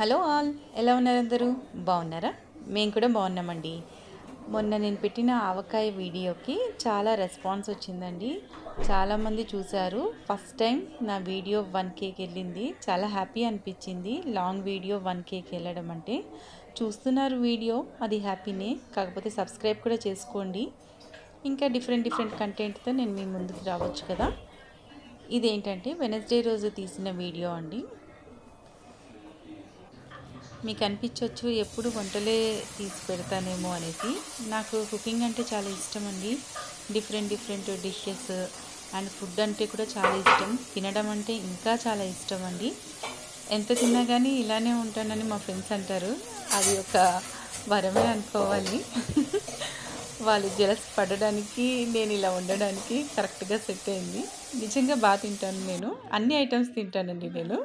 Hello all ఎలా ఉన్నారు అందరూ? బాగున్నారా? మేము కూడా బాగున్నామండి. మొన్న నేను పెట్టిన ఆవకాయ వీడియోకి చాలా రెస్పాన్స్ వచ్చిందండి. చాలామంది చూశారు. ఫస్ట్ టైం నా వీడియో వన్ కేకి వెళ్ళింది. చాలా హ్యాపీ అనిపించింది. లాంగ్ వీడియో వన్ కేకి వెళ్ళడం అంటే. చూస్తున్నారు వీడియో అది హ్యాపీనే. కాకపోతే సబ్స్క్రైబ్ కూడా చేసుకోండి. ఇంకా డిఫరెంట్ డిఫరెంట్ కంటెంట్తో నేను మీ ముందుకు రావచ్చు కదా. ఇదేంటంటే వెనస్డే రోజు తీసిన వీడియో అండి. మీకు అనిపించవచ్చు ఎప్పుడు వంటలే తీసి పెడతానేమో అనేసి. నాకు కుకింగ్ అంటే చాలా ఇష్టం అండి. Different different dishes and food అంటే కూడా చాలా ఇష్టం. తినడం అంటే ఇంకా చాలా ఇష్టం అండి. ఎంత తిన్నా కానీ ఇలానే ఉంటానని మా ఫ్రెండ్స్ అంటారు. అది ఒక వరమే అనుకోవాలి. వాళ్ళు జలస్ పడడానికి నేను ఇలా ఉండడానికి కరెక్ట్గా సెట్ అయింది. నిజంగా బాగా తింటాను నేను. అన్ని ఐటమ్స్ తింటానండి నేను.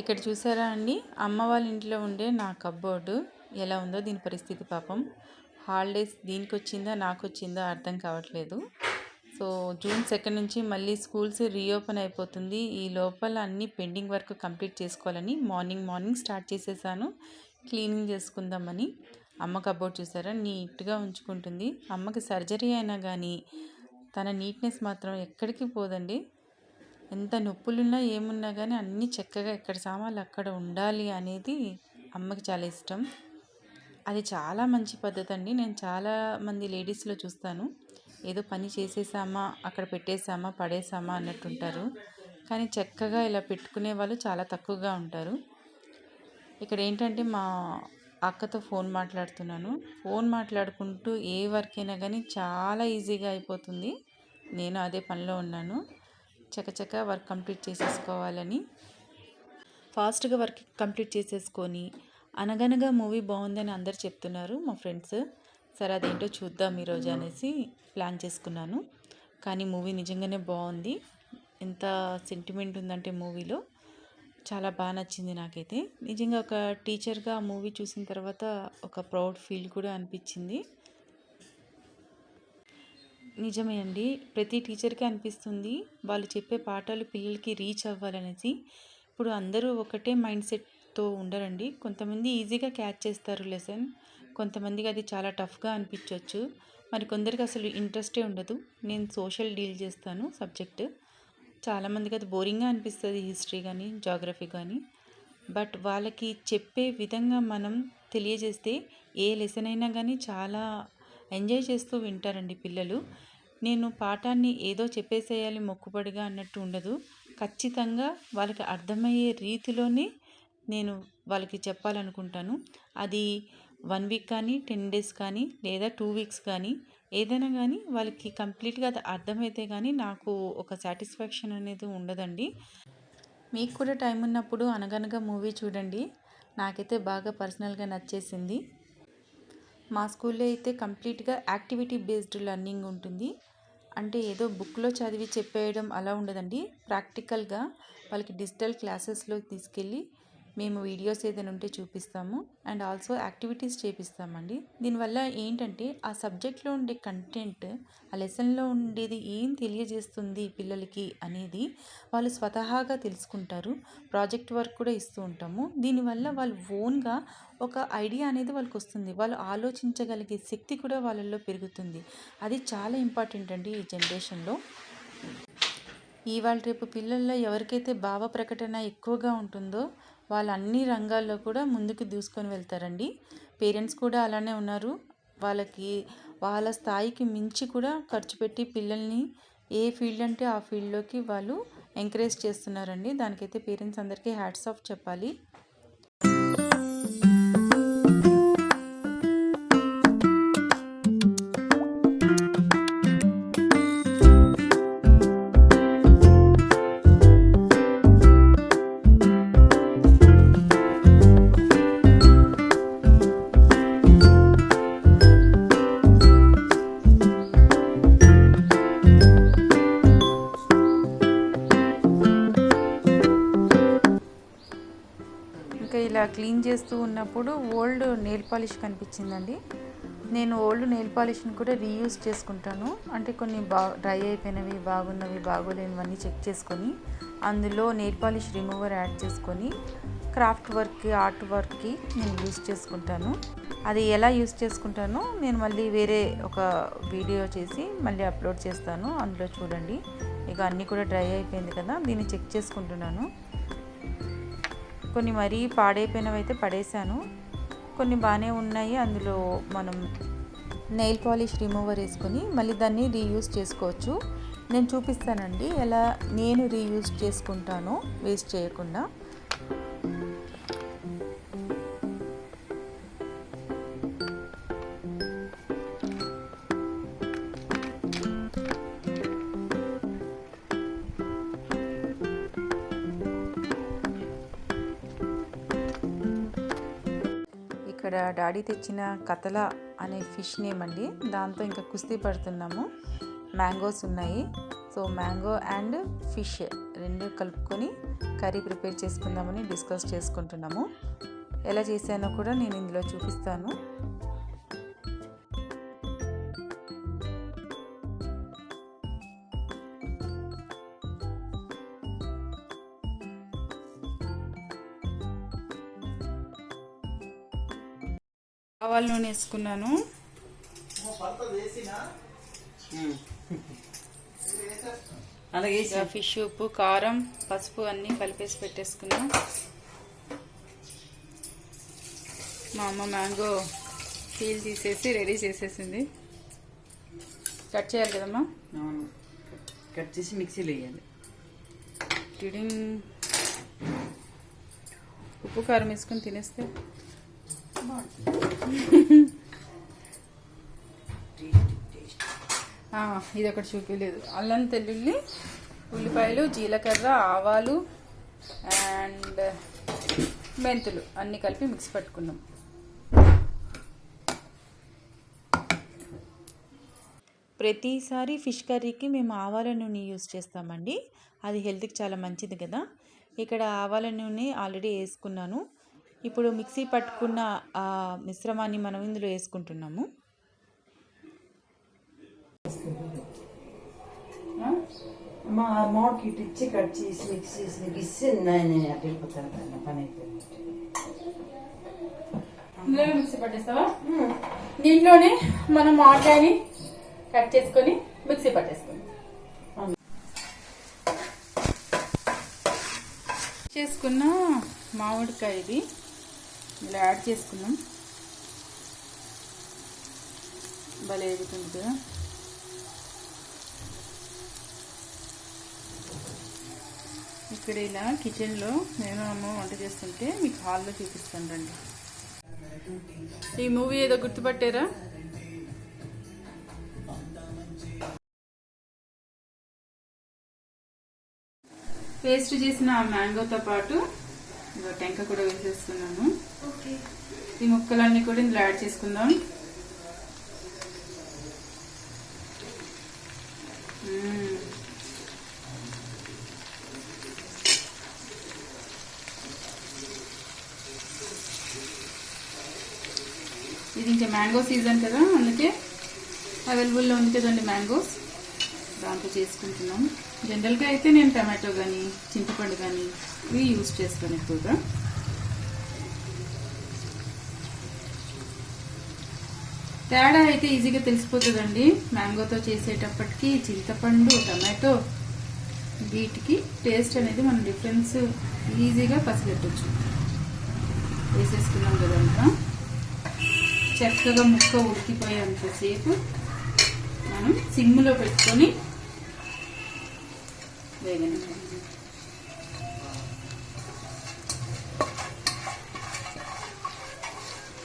ఇక్కడ చూసారా అండి? అమ్మ వాళ్ళ ఇంట్లో ఉండే నా కబ్బోర్డు ఎలా ఉందో దీని పరిస్థితి పాపం. హాలిడేస్ దీనికి వచ్చిందా నాకు వచ్చిందా అర్థం కావట్లేదు. సో జూన్ సెకండ్ నుంచి మళ్ళీ స్కూల్స్ రీఓపెన్ అయిపోతుంది. ఈ లోపల అన్ని పెండింగ్ వర్క్ కంప్లీట్ చేసుకోవాలని మార్నింగ్ మార్నింగ్ స్టార్ట్ చేసేసాను. క్లీనింగ్ చేసుకుందామని. అమ్మ కబోర్డ్ చూసారా? నీట్గా ఉంచుకుంటుంది. అమ్మకి సర్జరీ అయినా కానీ తన నీట్నెస్ మాత్రం ఎక్కడికి పోదండి. ఎంత నొప్పులున్నా ఏమున్నా కానీ అన్నీ చక్కగా ఎక్కడ సామాన్లు అక్కడ ఉండాలి అనేది అమ్మకి చాలా ఇష్టం. అది చాలా మంచి పద్ధతి అండి నేను చాలా మంది లేడీస్లో చూస్తాను. ఏదో పని చేసేసామా అక్కడ పెట్టేసామా పడేసామా అన్నట్టుంటారు. కానీ చక్కగా ఇలా పెట్టుకునే వాళ్ళు చాలా తక్కువగా ఉంటారు. ఇక్కడ ఏంటంటే మా అక్కతో ఫోన్ మాట్లాడుతున్నాను. ఫోన్ మాట్లాడుకుంటూ ఏ వర్క్ అయినా కానీ చాలా ఈజీగా అయిపోతుంది. నేను అదే పనిలో ఉన్నాను. చకచక వర్క్ కంప్లీట్ చేసేసుకోవాలని. ఫాస్ట్గా వర్క్ కంప్లీట్ చేసేసుకొని అనగనగా మూవీ బాగుందని అందరు చెప్తున్నారు మా ఫ్రెండ్స్. సరే అదేంటో చూద్దాం ఈరోజు అనేసి ప్లాన్ చేసుకున్నాను. కానీ మూవీ నిజంగానే బాగుంది. ఎంత సెంటిమెంట్ ఉందంటే మూవీలో. చాలా బాగా నచ్చింది నాకైతే. నిజంగా ఒక టీచర్గా ఆ మూవీ చూసిన తర్వాత ఒక ప్రౌడ్ ఫీల్ కూడా అనిపించింది. నిజమే అండి. ప్రతి టీచర్కి అనిపిస్తుంది వాళ్ళు చెప్పే పాఠాలు పిల్లలకి రీచ్ అవ్వాలనేసి. ఇప్పుడు అందరూ ఒకటే మైండ్ సెట్తో ఉండరండి. కొంతమంది ఈజీగా క్యాచ్ చేస్తారు లెసన్. కొంతమందికి అది చాలా టఫ్గా అనిపించవచ్చు మరి కొందరికి అసలు ఇంట్రెస్టే ఉండదు. నేను సోషల్ డీల్ చేస్తాను సబ్జెక్ట్. చాలామందికి అది బోరింగ్గా అనిపిస్తుంది హిస్టరీ కానీ జాగ్రఫీ కానీ బట్ వాళ్ళకి చెప్పే విధంగా మనం తెలియజేస్తే ఏ లెసన్ అయినా కానీ చాలా ఎంజాయ్ చేస్తూ వింటారండి పిల్లలు. నేను పాఠాన్ని ఏదో చెప్పేసేయాలి మొక్కుబడిగా అన్నట్టు ఉండదు. ఖచ్చితంగా వాళ్ళకి అర్థమయ్యే రీతిలోనే నేను వాళ్ళకి చెప్పాలనుకుంటాను. అది వన్ వీక్ కానీ టెన్ డేస్ కానీ లేదా టూ వీక్స్ కానీ ఏదైనా కానీ వాళ్ళకి కంప్లీట్గా అది అర్థమైతే కానీ నాకు ఒక సాటిస్ఫాక్షన్ అనేది ఉండదండి. మీకు కూడా టైం ఉన్నప్పుడు అనగనగా మూవీ చూడండి. నాకైతే బాగా పర్సనల్గా నచ్చేసింది. మా స్కూల్లో అయితే కంప్లీట్గా యాక్టివిటీ బేస్డ్ లర్నింగ్ ఉంటుంది. అంటే ఏదో బుక్లో చదివి చెప్పేయడం అలా ఉండదండి. ప్రాక్టికల్గా వాళ్ళకి డిజిటల్ క్లాసెస్లో తీసుకెళ్ళి మేము వీడియోస్ ఏదైనా ఉంటే చూపిస్తాము అండ్ ఆల్సో యాక్టివిటీస్ చేపిస్తామండి. దీనివల్ల ఏంటంటే ఆ సబ్జెక్ట్లో ఉండే కంటెంట్ ఆ లెసన్లో ఉండేది ఏం తెలియజేస్తుంది పిల్లలకి అనేది వాళ్ళు స్వతహాగా తెలుసుకుంటారు. ప్రాజెక్ట్ వర్క్ కూడా ఇస్తూ ఉంటాము. దీనివల్ల వాళ్ళు ఓన్గా ఒక ఐడియా అనేది వాళ్ళకి వస్తుంది వాళ్ళు ఆలోచించగలిగే శక్తి కూడా వాళ్ళల్లో పెరుగుతుంది. అది చాలా ఇంపార్టెంట్ అండి ఈ జనరేషన్లో. ఇవాళ రేపు పిల్లల్లో ఎవరికైతే భావ ప్రకటన ఎక్కువగా ఉంటుందో వాళ్ళు అన్ని రంగాల్లో కూడా ముందుకు దూసుకొని వెళ్తారండి. పేరెంట్స్ కూడా అలానే ఉన్నారు. వాళ్ళకి వాళ్ళ స్థాయికి మించి కూడా ఖర్చు పెట్టి పిల్లల్ని ఏ ఫీల్డ్ అంటే ఆ ఫీల్డ్లోకి వాళ్ళు ఎంకరేజ్ చేస్తున్నారండి. దానికైతే పేరెంట్స్ అందరికీ హ్యాట్స్ ఆఫ్ చెప్పాలి. క్లీన్ చేస్తూ ఉన్నప్పుడు ఓల్డ్ నెయిల్ పాలిష్ కనిపించిందండి. నేను ఓల్డ్ నెయిల్ పాలిష్ని కూడా రీయూజ్ చేసుకుంటాను. అంటే కొన్ని బా డ్రై అయిపోయినవి బాగున్నవి బాగోలేనివన్నీ చెక్ చేసుకొని అందులో నెయిల్ పాలిష్ రిమూవర్ యాడ్ చేసుకొని క్రాఫ్ట్ వర్క్కి ఆర్ట్ వర్క్కి నేను యూజ్ చేసుకుంటాను. అది ఎలా యూస్ చేసుకుంటానో నేను మళ్ళీ వేరే ఒక వీడియో చేసి మళ్ళీ అప్లోడ్ చేస్తాను. అందులో చూడండి. ఇక అన్నీ కూడా డ్రై అయిపోయింది కదా దీన్ని చెక్ చేసుకుంటున్నాను. కొన్ని మరీ పాడైపోయినవి అయితే పడేశాను. కొన్ని బాగానే ఉన్నాయి. అందులో మనం నెయిల్ పాలిష్ రిమూవర్ వేసుకొని మళ్ళీ దాన్ని రీయూజ్ చేసుకోవచ్చు. నేను చూపిస్తానండి. ఎలా నేను రీయూజ్ చేసుకుంటానో వేస్ట్ చేయకుండా. ఇక్కడ డాడీ తెచ్చిన కతల అనే ఫిష్ నేమ్ అండి. దాంతో ఇంకా కుస్తీ పడుతున్నాము. మ్యాంగోస్ ఉన్నాయి. సో మ్యాంగో అండ్ ఫిష్ రెండు కలుపుకొని కర్రీ ప్రిపేర్ చేసుకుందామని డిస్కస్ చేసుకుంటున్నాము. ఎలా చేశానో కూడా నేను ఇందులో చూపిస్తాను. ఆవాల నూనె వేసుకున్నాను. అలాగే ఫిష్ ఉప్పు కారం పసుపు అన్నీ కలిపేసి పెట్టేసుకున్నాం. మా అమ్మ మ్యాంగో పీల్ తీసేసి రెడీ చేసేసింది. కట్ చేయాలి కదమ్మా? కట్ చేసి మిక్సీలో వేయాలి. టిడింగ్. ఉప్పు కారం వేసుకొని తినేస్తే ఇది ఒకటి చూపించలేదు అల్లం తెల్లుల్లి ఉల్లిపాయలు జీలకర్ర ఆవాలు అండ్ మెంతులు అన్నీ కలిపి మిక్స్ పట్టుకున్నాం. ప్రతిసారి ఫిష్ కర్రీకి మేము ఆవాల నూనె యూస్ చేస్తామండి. అది హెల్త్కి చాలా మంచిది కదా. ఇక్కడ ఆవాల నూనె ఆల్రెడీ వేసుకున్నాను. ఇప్పుడు మిక్సీ పట్టుకున్న ఆ మిశ్రమాన్ని మనం ఇందులో వేసుకుంటున్నాము. మా ఇచ్చి కట్ చేసి మిక్స్ చేసి ఇస్తే నేను అటు వెళ్ళిపోతాను కదా పని అయిపోయింది. ఇందులో మిక్సీ పట్టేస్తావా? దీంట్లోనే మనం మామిడికాయని కట్ చేసుకొని మిక్సీ పట్టేసుకుందాం చేసుకున్న మామిడికాయ ఇది ఇలా యాడ్ చేసుకున్నాం భలే ఎగుతుంది కదా. ఇక్కడ ఇలా కిచెన్లో నేను అమ్మ వంట చేస్తుంటే మీకు హాల్లో చూపిస్తాను రండి. ఈ మూవీ ఏదో గుర్తుపట్టారా? పేస్ట్ చేసిన మ్యాంగోతో పాటు ఇదిగో టెంక కూడా వేసేస్తున్నాను. ఈ ముక్కలన్నీ కూడా ఇందులో యాడ్ చేసుకుందాం. ఇది ఇంకా మ్యాంగో సీజన్ కదా అందుకే అవైలబుల్లో ఉంది కదండి మ్యాంగోస్. దాంతో చేసుకుంటున్నాం. జనరల్గా అయితే నేను టమాటో కానీ చింతపండు కానీ ఇవి యూజ్ చేస్తాను ఎక్కువగా తేడా అయితే ఈజీగా తెలిసిపోతుందండి. మ్యాంగోతో చేసేటప్పటికి చింతపండు టమాటో వీటికి టేస్ట్ అనేది మనం డిఫరెన్స్ ఈజీగా పసిగట్టచ్చు. వేసేసుకున్నాం కదంతా చక్కగా ముక్క ఉడికిపోయేంతసేపు మనం సిమ్లో పెట్టుకొని వేగనివ్వాలి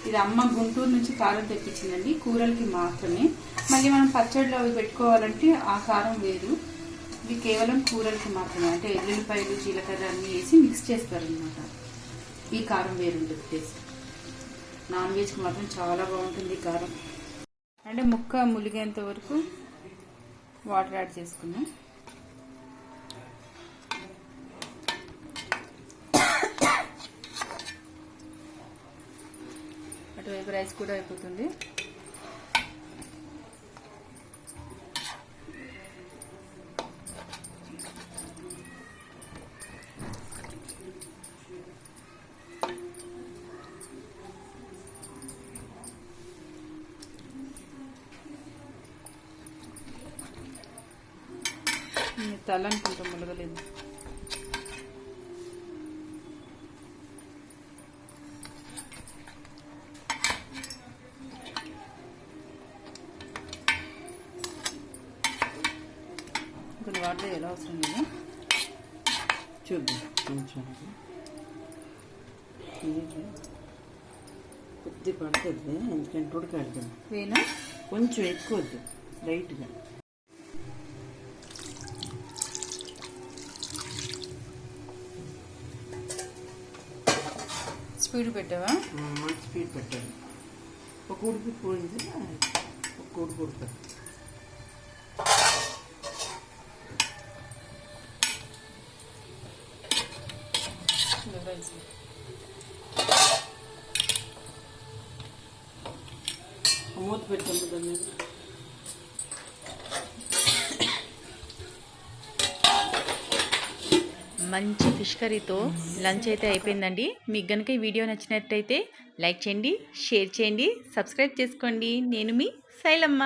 ఇది అమ్మ గుంటూరు నుంచి కారం తెప్పించిందండి. కూరలకి మాత్రమే. మళ్ళీ మనం పచ్చడిలో అవి పెట్టుకోవాలంటే ఆ కారం వేరు. ఇది కేవలం కూరలకి మాత్రమే. అంటే ఎల్లుల్లిపాయలు జీలకర్ర అన్నీ వేసి మిక్స్ చేస్తారనమాట ఈ కారం వేరుంటుంది టేస్ట్ నాన్ వెజ్కి మాత్రం చాలా బాగుంటుంది ఈ కారం. అంటే ముక్క ములిగేంత వరకు వాటర్ యాడ్ చేసుకున్నాం వైపు రైస్ కూడా అయిపోతుంది. తలనుకుంటాం ములగలేదు. వాటర్ ఎలా అవసరం లేదా చూద్దాం కొద్ది పడుతుంది ఎందుకంటే ఉడకడుతుంది వేనా కొంచెం ఎక్కువ వద్దు. లైట్గా స్పీడ్ పెట్టావా? మంచి స్పీడ్ పెట్టాలి ఒక ఉడికి పోయింది. ఒక ఉడికి ఉడకదు రైస్ మూత పెట్టాము దాని మీద. మంచి ఫిష్ కర్రీతో లంచ్ అయితే అయిపోయిందండి. మీకు కనుక ఈ వీడియో నచ్చినట్టయితే లైక్ చేయండి షేర్ చేయండి సబ్స్క్రైబ్ చేసుకోండి. నేను మీ శైలమ్మ.